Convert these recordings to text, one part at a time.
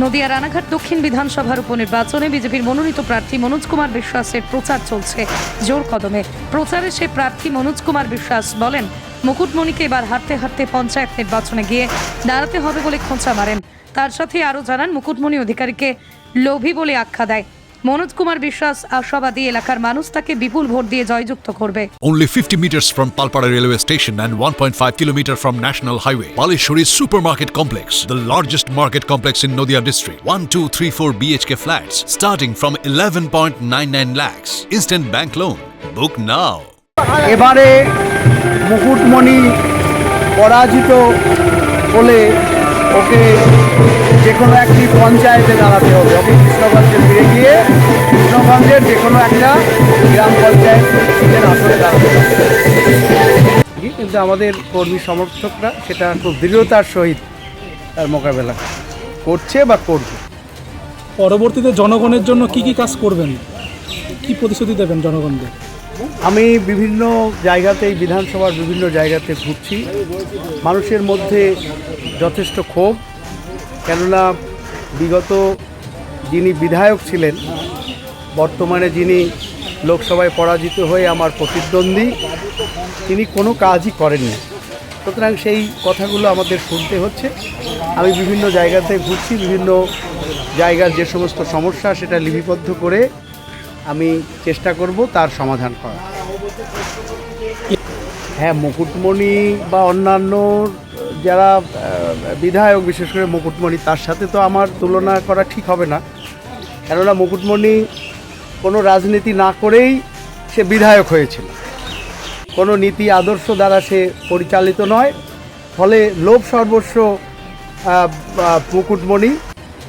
নদিয়া রানাঘাট দক্ষিণ বিধানসভার উপনির্বাচনে বিজেপির মনোনীত প্রার্থী মনোজ কুমার বিশ্বাসের প্রচার চলছে জোর কদমে। প্রচারে সে প্রার্থী মনোজ কুমার বিশ্বাস বলেন, মুকুটমণিকে এবার হাঁটতে হাঁটতে পঞ্চায়েত নির্বাচনে গিয়ে দাঁড়াতে হবে বলে খোঁচা মারেন। তার সাথে আরও জানান, মুকুটমণি অধিকারীকে লোভী বলে আখ্যা দেয়। মনোজ কুমার বিশ্বাস আশাবাদী এলাকার মানুষ তাকে বিপুল ভোট দিয়ে জয়যুক্ত করবে Only 50 meters from Palpara railway station and 1.5 kilometer from National Highway. Palishuri Supermarket Complex, the largest market complex in Noida district. 1, 2, 3, 4 BHK flats starting from 11.99 lakhs. Instant bank loan. Book now. এবারে মুকুটমণি পরাজিত হলে ওকে যে কোনো একটি পঞ্চায়েতে দাঁড়াতে হবে। ওকে কৃষ্ণগঞ্জে ফিরে গিয়ে কৃষ্ণগঞ্জের যে কোনো একটা গ্রাম পঞ্চায়েত সিটের আসনে দাঁড়াতে হবে। কিন্তু আমাদের কর্মী সমর্থকরা সেটা খুব দৃঢ়তার সহিত তার মোকাবেলা করছে বা করবে। পরবর্তীতে জনগণের জন্য কি কি কাজ করবেন? কি প্রতিশ্রুতি দেবেন জনগণকে? আমি বিভিন্ন জায়গাতেই বিধানসভার বিভিন্ন জায়গাতে ঘুরছি। মানুষের মধ্যে যথেষ্ট ক্ষোভ। কেননা বিগত যিনি বিধায়ক ছিলেন, বর্তমানে যিনি লোকসভায় পরাজিত হয়ে আমার প্রতিদ্বন্দ্বী, তিনি কোনো কাজই করেননি। সুতরাং সেই কথাগুলো আমাদের শুনতে হচ্ছে। আমি বিভিন্ন জায়গাতে ঘুরছি, বিভিন্ন জায়গার যে সমস্ত সমস্যা সেটা লিপিবদ্ধ করে আমি চেষ্টা করব তার সমাধান করা হ্যাঁ মুকুটমণি বা অন্যান্য যারা বিধায়ক, বিশেষ করে মুকুটমণি, তার সাথে তো আমার তুলনা করা ঠিক হবে না। কেননা মুকুটমণি কোনো রাজনীতি না করেই সে বিধায়ক হয়েছিল। কোনো নীতি, আদর্শ দ্বারা সে পরিচালিত নয়। ফলে লোভ সর্বস্ব মুকুটমণি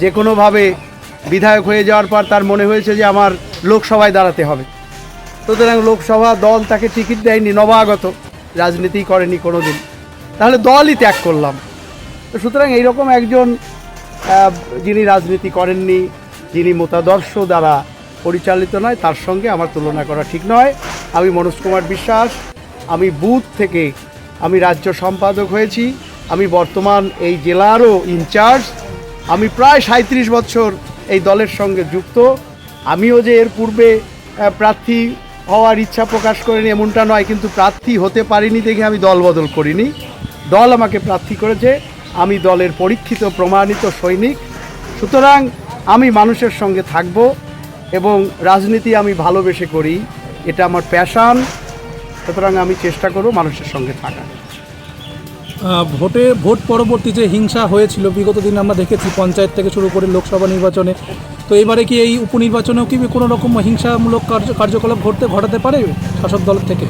যে কোনোভাবে বিধায়ক হয়ে যাওয়ার পর তার মনে হয়েছে যে আমার লোকসভায় দাঁড়াতে হবে। সুতরাং লোকসভা দল তাকে টিকিট দেয়নি, নবাগত। রাজনীতি করেনি কোনো দিন তাহলে দলই ত্যাগ করলাম। সুতরাং এইরকম একজন যিনি রাজনীতি করেননি, যিনি মতাদর্শ দ্বারা পরিচালিত নয়, তার সঙ্গে আমার তুলনা করা ঠিক নয়। আমি মনোজ কুমার বিশ্বাস, আমি বুথ থেকে আমি রাজ্য সম্পাদক হয়েছি, আমি বর্তমান এই জেলারও ইনচার্জ, আমি প্রায় সাঁত্রিশ বছর এই দলের সঙ্গে যুক্ত। আমিও যে এর পূর্বে প্রার্থী হওয়ার ইচ্ছা প্রকাশ করিনি, এমনটা নয়, কিন্তু প্রার্থী হতে পারিনি দেখে আমি দল বদল করিনি। দল আমাকে প্রার্থী করেছে আমি দলের পরীক্ষিত প্রমাণিত সৈনিক। সুতরাং আমি মানুষের সঙ্গে থাকব এবং রাজনীতি আমি ভালোবেসে করি এটা আমার প্যাশান সুতরাং আমি চেষ্টা করব মানুষের সঙ্গে থাকার। ভোটে ভোট পরবর্তী যে হিংসা হয়েছিল বিগত দিন আমরা দেখেছি পঞ্চায়েত থেকে শুরু করে লোকসভা নির্বাচনে। তো এবারে কি এই উপনির্বাচনেও কি কোনো রকম হিংসামূলক কার্য কার্যকলাপ ঘটতে ঘটাতে পারে শাসক দল থেকে?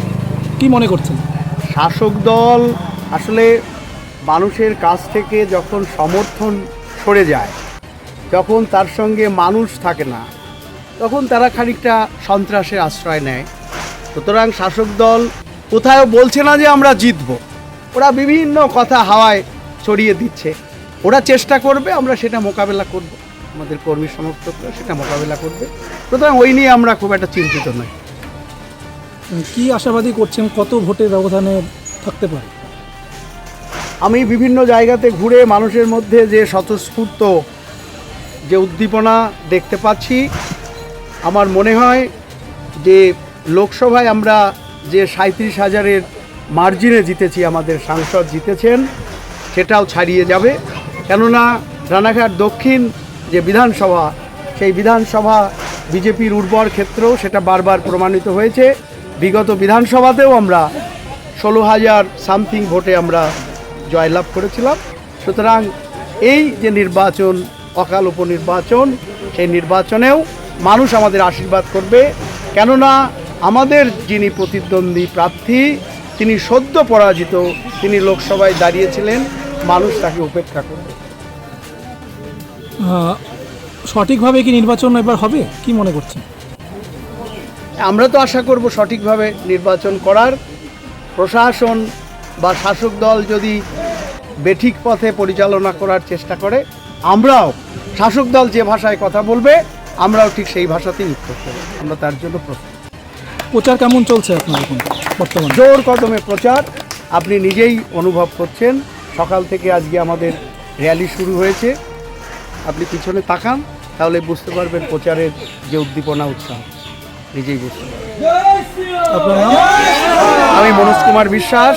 কি মনে করছেন? শাসক দল আসলে মানুষের কাছ থেকে যখন সমর্থন সরে যায়, যখন তার সঙ্গে মানুষ থাকে না, তখন তারা খানিকটা সন্ত্রাসের আশ্রয় নেয়। সুতরাং শাসক দল কোথাও বলছে না যে আমরা জিতব। ওরা বিভিন্ন কথা হাওয়ায় ছড়িয়ে দিচ্ছে। ওরা চেষ্টা করবে, আমরা সেটা মোকাবেলা করব। আমাদের কর্মী সমর্থকরা সেটা মোকাবেলা করবে। সুতরাং ওই নিয়ে আমরা খুব একটা চিন্তিত নই। কি আশাবাদী করছেন? কত ভোটের ব্যবধানে থাকতে পারে? আমি বিভিন্ন জায়গাতে ঘুরে মানুষের মধ্যে যে স্বতঃস্ফূর্ত যে উদ্দীপনা দেখতে পাচ্ছি, আমার মনে হয় যে লোকসভায় আমরা যে সাঁত্রিশ হাজারের মার্জিনে জিতেছি, আমাদের সাংসদ জিতেছেন, সেটাও ছাড়িয়ে যাবে। কেননা রানাঘাট দক্ষিণ যে বিধানসভা, সেই বিধানসভা বিজেপির উর্বর ক্ষেত্রেও সেটা বারবার প্রমাণিত হয়েছে। বিগত বিধানসভাতেও আমরা ষোলো হাজার সামথিং ভোটে আমরা জয়লাভ করেছিলাম। সুতরাং এই যে নির্বাচন অকাল উপনির্বাচন সেই নির্বাচনেও মানুষ আমাদের আশীর্বাদ করবে। কেননা আমাদের যিনি প্রতিদ্বন্দ্বী প্রার্থী তিনি সদ্য পরাজিত তিনি লোকসভায় দাঁড়িয়েছিলেন মানুষ তাকে উপেক্ষা করবে। সঠিকভাবে কি নির্বাচন এবার হবে? কি মনে করছেন? আমরা তো আশা করব সঠিকভাবে নির্বাচন করার। প্রশাসন বা শাসক দল যদি বেঠিক পথে পরিচালনা করার চেষ্টা করে আমরাও শাসক দল যে ভাষায় কথা বলবে আমরাও ঠিক সেই ভাষাতেই উত্তর দেবো আমরা তার জন্য প্রস্তুত। প্রচার কেমন চলছে আপনার এখন বর্তমানে? জোর কদমে প্রচার। আপনি নিজেই অনুভব করছেন সকাল থেকে আজকে আমাদের র্যালি শুরু হয়েছে। আপনি পিছনে তাকান তাহলে বুঝতে পারবেন প্রচারের যে উদ্দীপনা উৎসাহ। নিজেই বুঝতে পারবেন। আমি মনোজ কুমার বিশ্বাস